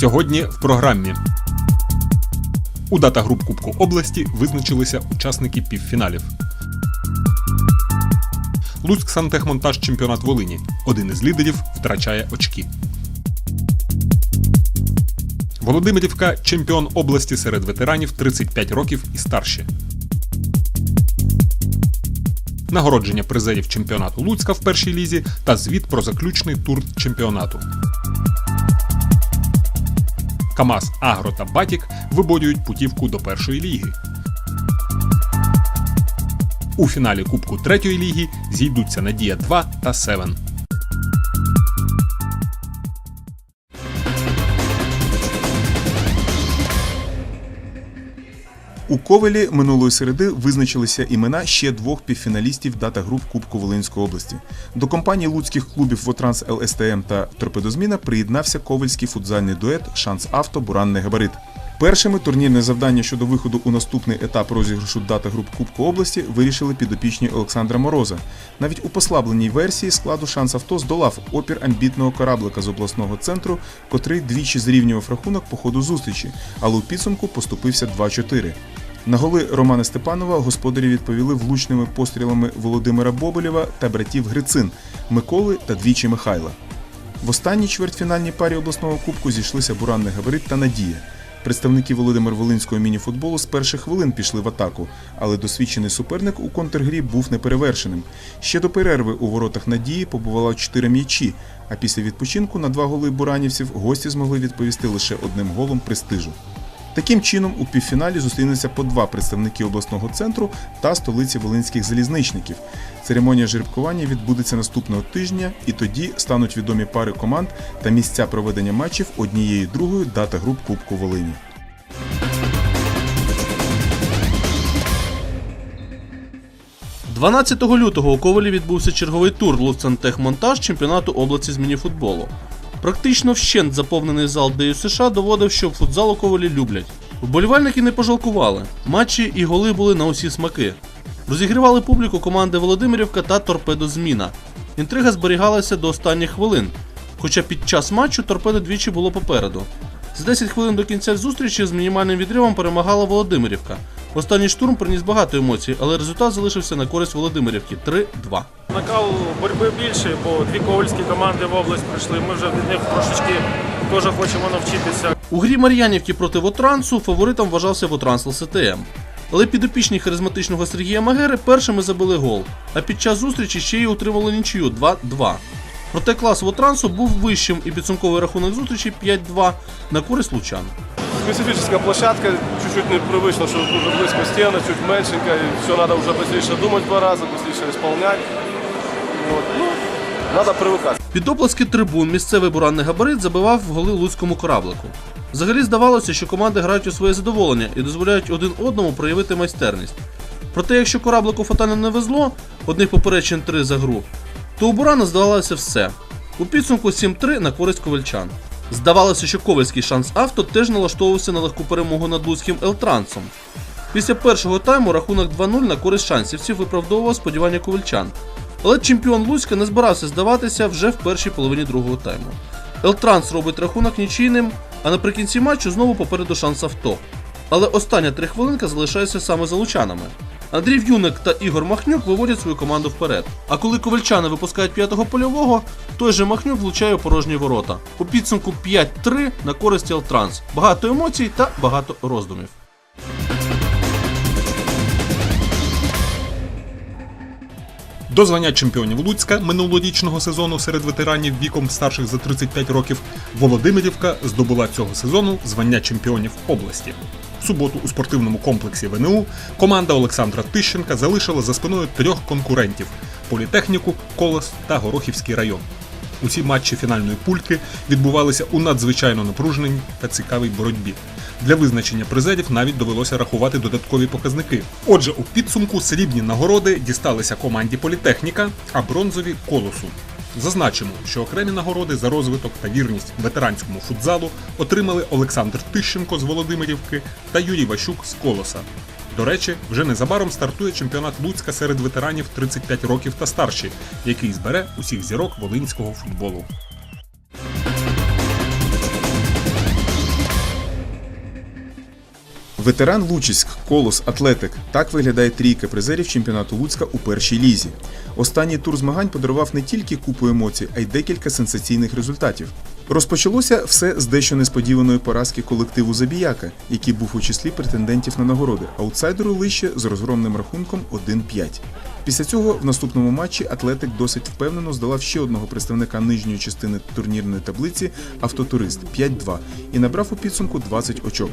Сьогодні в програмі. У дата груп Кубку області визначилися учасники півфіналів. Луцьк Сантехмонтаж чемпіонат Волині. Один із лідерів втрачає очки. Володимирівка чемпіон області серед ветеранів 35 років і старші. Нагородження призерів чемпіонату Луцька в першій лізі та звіт про заключний тур чемпіонату. КАМАЗ, Агро та Батік виборюють путівку до першої ліги. У фіналі Кубку третьої ліги зійдуться Надія 2 та Севен. У Ковелі минулої середи визначилися імена ще двох півфіналістів дата груп Кубку Волинської області. До компанії луцьких клубів Вотранс ЛСТМ та Торпедозміна приєднався ковельський футзальний дует Шанс Авто Буранний Габарит. Першими турнірне завдання щодо виходу у наступний етап розіграшу дата груп Кубку області вирішили підопічні Олександра Мороза. Навіть у послабленій версії складу Шанс Авто здолав опір амбітного кораблика з обласного центру, котрий двічі зрівнював рахунок по ходу зустрічі, але у підсумку поступився 2-4. На голи Романа Степанова господарі відповіли влучними пострілами Володимира Боболєва та братів Грицин, Миколи та двічі Михайла. В останній чвертьфінальній парі обласного кубку зійшлися Буранний Габарит та Надія. Представники Володимир Волинського мініфутболу з перших хвилин пішли в атаку, але досвідчений суперник у контргрі був неперевершеним. Ще до перерви у воротах Надії побувало чотири м'ячі, а після відпочинку на два голи буранівців гості змогли відповісти лише одним голом престижу. Таким чином, у півфіналі зустрінуться по два представники обласного центру та столиці волинських залізничників. Церемонія жеребкування відбудеться наступного тижня, і тоді стануть відомі пари команд та місця проведення матчів однієї другої дата груп Кубку Волині. – 12 лютого у Ковелі відбувся черговий тур Луцентехмонтаж чемпіонату області з мініфутболу. Практично вщент заповнений зал ДЮ США доводив, що футзал у Ковелі люблять. Вболівальники не пожалкували. Матчі і голи були на усі смаки. Розігрівали публіку команди Володимирівка та Торпедо Зміна. Інтрига зберігалася до останніх хвилин, хоча під час матчу торпедо двічі було попереду. За 10 хвилин до кінця зустрічі з мінімальним відривом перемагала Володимирівка. Останній штурм приніс багато емоцій, але результат залишився на користь Володимирівки 3-2. Накал боротьби більший, бо дві ковальські команди в область прийшли. Ми вже від них трошечки теж хочемо навчитися. У грі Мар'янівки проти Вотрансу фаворитом вважався Вотранс ЛСТМ. Але підопічні харизматичного Сергія Магери першими забили гол, а під час зустрічі ще й утримали нічию 2-2. Проте клас Вотрансу був вищим і підсумковий рахунок зустрічі 5-2 на користь лучан. Специфическая площадка, чуть-чуть непривычно, что дуже близко стены, чуть меньшенько, и все надо уже быстрее думать два раза, быстрее исполнять. Вот. Надо привыкать. Під оплески трибун місцевий буранний габарит забивав голи луцькому кораблику. Взагалі здавалося, що команди грають у своє задоволення і дозволяють один одному проявити майстерність. Проте, якщо кораблику фатально не везло, одних попереджень 3 за гру, то у Бурана здавалося все. У підсумку 7-3 на користь ковальчан. Здавалося, що ковальський шанс авто теж налаштовувався на легку перемогу над луцьким Елтрансом. Після першого тайму рахунок 2-0 на користь шансівців виправдовував сподівання ковальчан. Але чемпіон Луцька не збирався здаватися вже в першій половині другого тайму. Елтранс робить рахунок нічийним, а наприкінці матчу знову попереду шанс авто. Але остання три хвилинка залишається саме за лучанами. Андрій Юник та Ігор Махнюк виводять свою команду вперед. А коли ковальчани випускають п'ятого польового, той же Махнюк влучає у порожні ворота. У підсумку 5-3 на користь Елтранс. Багато емоцій та багато роздумів. До звання чемпіонів Луцька минулорічного сезону серед ветеранів віком старших за 35 років Володимирівка здобула цього сезону звання чемпіонів області. В суботу у спортивному комплексі ВНУ команда Олександра Тищенка залишила за спиною трьох конкурентів політехніку, Колос та Горохівський район. Усі матчі фінальної пульки відбувалися у надзвичайно напруженій та цікавій боротьбі. Для визначення призерів навіть довелося рахувати додаткові показники. Отже, у підсумку срібні нагороди дісталися команді Політехніка, а бронзові колосу. Зазначимо, що окремі нагороди за розвиток та вірність ветеранському футзалу отримали Олександр Тищенко з Володимирівки та Юрій Ващук з Колоса. До речі, вже незабаром стартує чемпіонат Луцька серед ветеранів 35 років та старші, який збере усіх зірок волинського футболу. Ветеран Лучиськ, Колос, Атлетик. Так виглядає трійка призерів чемпіонату Луцька у першій лізі. Останній тур змагань подарував не тільки купу емоцій, а й декілька сенсаційних результатів. Розпочалося все з дещо несподіваної поразки колективу Забіяка, який був у числі претендентів на нагороди, аутсайдеру лише з розгромним рахунком 1-5. Після цього в наступному матчі Атлетик досить впевнено здолав ще одного представника нижньої частини турнірної таблиці Автотурист 5-2 і набрав у підсумку 20 очок.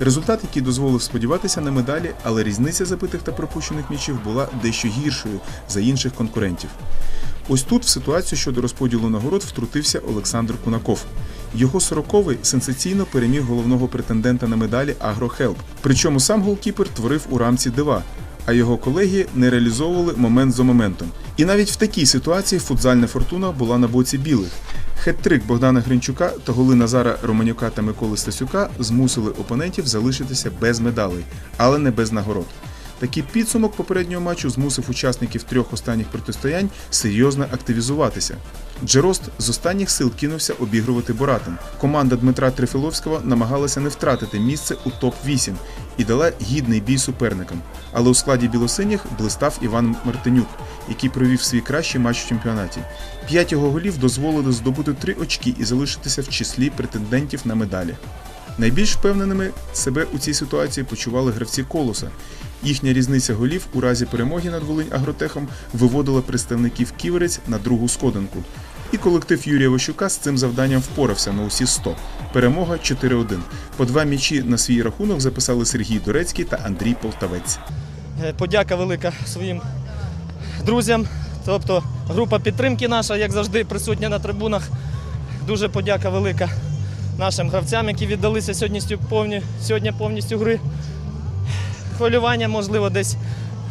Результат, який дозволив сподіватися на медалі, але різниця забитих та пропущених м'ячів була дещо гіршою за інших конкурентів. Ось тут в ситуацію щодо розподілу нагород втрутився Олександр Кунаков. Його сороковий сенсаційно переміг головного претендента на медалі Агрохелп. Причому сам голкіпер творив у рамці дива, а його колеги не реалізовували момент за моментом. І навіть в такій ситуації футзальна фортуна була на боці білих. Хет-трик Богдана Гринчука та голи Назара Романюка та Миколи Стасюка змусили опонентів залишитися без медалей, але не без нагород. Такий підсумок попереднього матчу змусив учасників трьох останніх протистоянь серйозно активізуватися. Джерост з останніх сил кинувся обігрувати Боратин. Команда Дмитра Трифиловського намагалася не втратити місце у топ-8 і дала гідний бій суперникам. Але у складі білосиніх блистав Іван Мартинюк, який провів свій кращий матч в чемпіонаті. П'ять його голів дозволили здобути три очки і залишитися в числі претендентів на медалі. Найбільш впевненими себе у цій ситуації почували гравці колоса. Їхня різниця голів у разі перемоги над Волинь Агротехом виводила представників Ківерець на другу сходинку. І колектив Юрія Ващука з цим завданням впорався на усі 100. Перемога 4-1. По два м'ячі на свій рахунок записали Сергій Дорецький та Андрій Полтавець. Е, Подяка велика своїм друзям. Тобто група підтримки наша, як завжди, присутня на трибунах. Дуже подяка велика нашим гравцям, які віддалися сьогодні повністю гри. Хвилювання, можливо, десь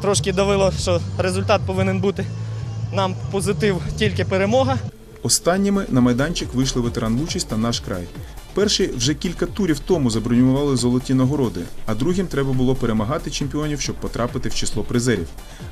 трошки давило, що результат повинен бути. Нам позитив тільки перемога. Останніми на майданчик вийшли ветеран Лучість та наш край. Перші вже кілька турів тому забронювали золоті нагороди, а другим треба було перемагати чемпіонів, щоб потрапити в число призерів.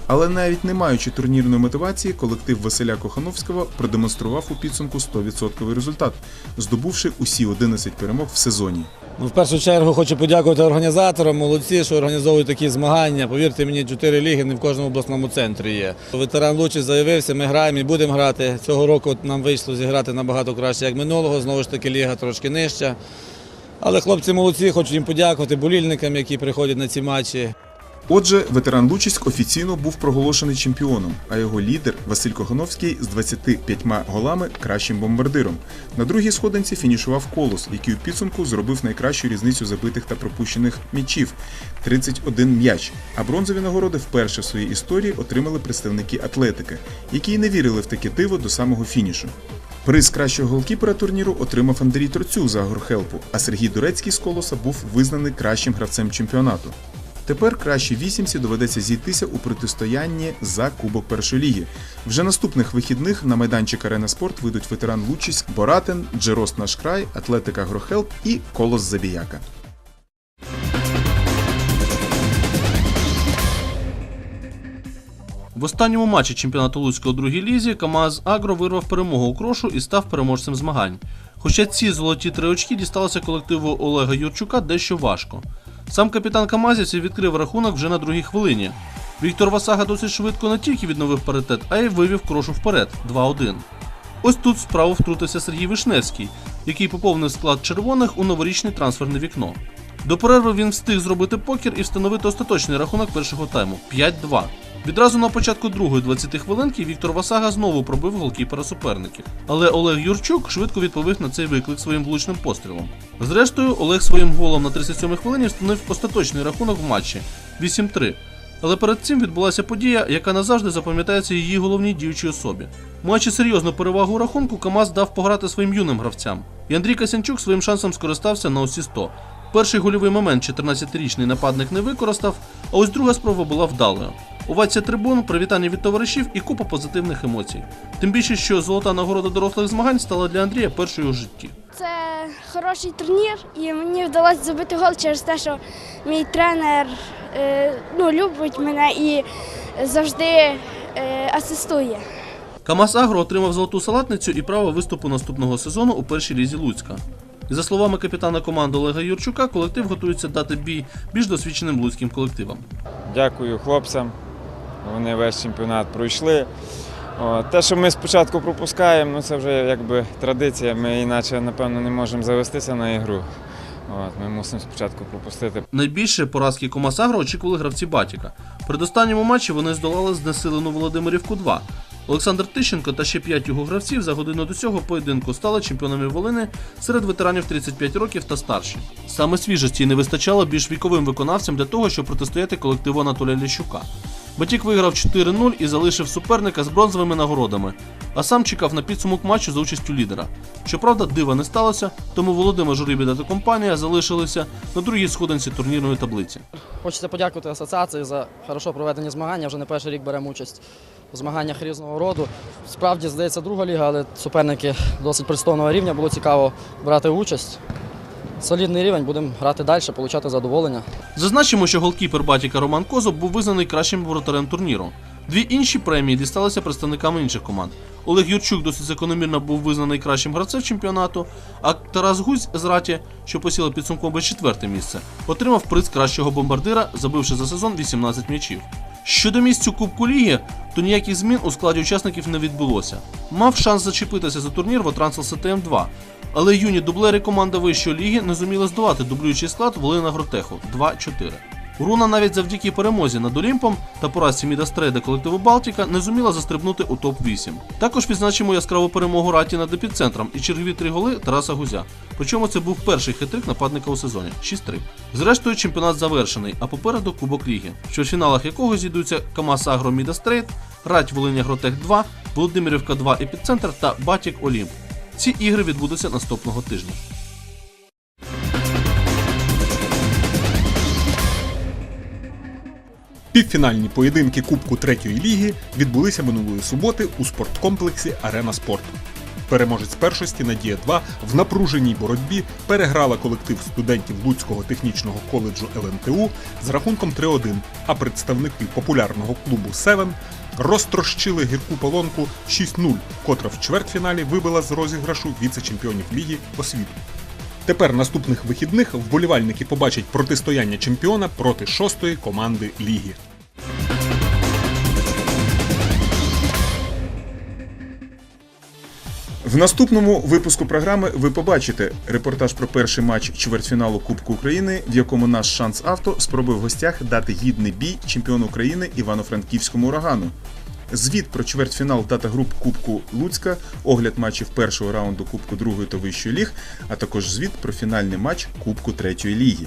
Але навіть не маючи турнірної мотивації, колектив Василя Кохановського продемонстрував у підсумку 100% результат, здобувши усі 11 перемог в сезоні. Ну, в першу чергу хочу подякувати організаторам, молодці, що організовують такі змагання. Повірте мені, чотири ліги не в кожному обласному центрі є. Ветеран Лучі заявився, ми граємо і будемо грати. Цього року нам вийшло зіграти набагато краще, як минулого. Знову ж таки, ліга трошки нижча. Але хлопці молодці, хочу їм подякувати болільникам, які приходять на ці матчі. Отже, ветеран Лучиськ офіційно був проголошений чемпіоном, а його лідер Василь Кохановський з 25 голами кращим бомбардиром. На другій сходинці фінішував Колос, який у підсумку зробив найкращу різницю забитих та пропущених м'ячів 31 м'яч. А бронзові нагороди вперше в своїй історії отримали представники атлетики, які й не вірили в таке диво до самого фінішу. Приз кращого голкіпера турніру отримав Андрій Троцюк за Агрохелпу, а Сергій Дурецький з Колоса був визнаний кращим гравцем чемпіонату. Тепер кращій вісімці доведеться зійтися у протистоянні за Кубок першої ліги. Вже наступних вихідних на майданчик Арена Спорт вийдуть ветеран Лучість, Боратин, Джерост Наш край, Атлетика Агрохелп і Колос Забіяка. В останньому матчі чемпіонату Луцького у другій лізі КамАЗ Агро вирвав перемогу у крошу і став переможцем змагань. Хоча ці золоті три очки дісталися колективу Олега Юрчука дещо важко. Сам капітан Камазівців відкрив рахунок вже на другій хвилині. Віктор Васага досить швидко не тільки відновив паритет, а й вивів крошу вперед 2-1. Ось тут справу втрутився Сергій Вишневський, який поповнив склад червоних у новорічне трансферне вікно. До перерви він встиг зробити покер і встановити остаточний рахунок першого тайму 5-2. Відразу на початку другої 20 хвилинки Віктор Васага знову пробив голкіпера суперників. Але Олег Юрчук швидко відповів на цей виклик своїм влучним пострілом. Зрештою, Олег своїм голом на 37 хвилині встановив остаточний рахунок в матчі 8-3. Але перед цим відбулася подія, яка назавжди запам'ятається її головній діючій особі. Маючи серйозну перевагу рахунку, КамАЗ дав пограти своїм юним гравцям. І Андрій Касянчук своїм шансом скористався на усі 100. Перший гольовий момент 14-річний нападник не використав, а ось друга спроба була вдалою. Овація трибун, привітання від товаришів і купа позитивних емоцій. Тим більше, що золота нагорода дорослих змагань стала для Андрія першою у житті. Це хороший турнір, і мені вдалося забити гол через те, що мій тренер е, ну, любить мене і завжди е, асистує. КамАЗ Агро отримав золоту салатницю і право виступу наступного сезону у першій лізі Луцька. І за словами капітана команди Олега Юрчука, колектив готується дати бій більш досвідченим луцьким колективам. Дякую хлопцям. Вони весь чемпіонат пройшли. Те, що ми спочатку пропускаємо, ну це вже якби традиція. Ми іначе, напевно, не можемо завестися на ігру. От, ми мусимо спочатку пропустити. Найбільше поразки Комасагро очікували гравці Батіка. Перед останньому матчі вони здолали знесилену Володимирівку 2. Олександр Тищенко та ще п'ять його гравців за годину до цього поєдинку стали чемпіонами Волини серед ветеранів 35 років та старші. Саме свіжості не вистачало більш віковим виконавцям для того, щоб протистояти колективу Анатолія Ліщука. Батік виграв 4-0 і залишив суперника з бронзовими нагородами, а сам чекав на підсумок матчу за участю лідера. Щоправда, дива не сталося, тому Володимир Журібіда та компанія залишилися на другій сходинці турнірної таблиці. Хочеться подякувати асоціації за хорошо проведені змагання. Вже не перший рік беремо участь у змаганнях різного роду. Справді, здається, друга ліга, але суперники досить пристойного рівня. Було цікаво брати участь. Солідний рівень, будемо грати далі, отримати задоволення. Зазначимо, що голкіпер Батіка Роман Козуб був визнаний кращим воротарем турніру. Дві інші премії дісталися представникам інших команд. Олег Юрчук досить закономірно був визнаний кращим гравцем чемпіонату, а Тарас Гузь з Раті, що посіла підсумкове четверте місце, отримав приз кращого бомбардира, забивши за сезон 18 м'ячів. Щодо місць Кубку Ліги, то ніяких змін у складі учасників не відбулося. Мав шанс зачепитися за турнір Вотрансел СТМ 2 але юні дублери команди вищої ліги не зуміли здолати дублюючий склад Волина Гротеху 2-4. Руна навіть завдяки перемозі над Олімпом та поразці Мідастрейда колективу Балтіка не зуміла застрибнути у топ-8. Також відзначимо яскраву перемогу Раті над епіцентром і чергові три голи Тараса Гузя. Причому це був перший хитрик нападника у сезоні 6-3. Зрештою, чемпіонат завершений, а попереду Кубок Ліги, в чвертьфіналах якого зійдуться Камас Агро Мідастрейд, Рать Волиня Гротех 2, Володимирівка 2 Епіцентр та Батік Олімп. Ці ігри відбудуться наступного тижня. Півфінальні поєдинки Кубку третьої ліги відбулися минулої суботи у спорткомплексі Арена Спорт. Переможець першості Надія 2 в напруженій боротьбі переграла колектив студентів Луцького технічного коледжу ЛНТУ з рахунком 3-1, а представники популярного клубу Севен розтрощили гірку полонку 6-0, котра в чвертьфіналі вибила з розіграшу віце-чемпіонів ліги освіту. Тепер наступних вихідних вболівальники побачать протистояння чемпіона проти шостої команди ліги. В наступному випуску програми ви побачите репортаж про перший матч чвертьфіналу Кубку України, в якому наш шанс авто спробує в гостях дати гідний бій чемпіону України Івано-Франківському урагану. Звіт про чвертьфінал дата груп Кубку Луцька, огляд матчів першого раунду Кубку другої та вищої ліг, а також звіт про фінальний матч Кубку третьої ліги.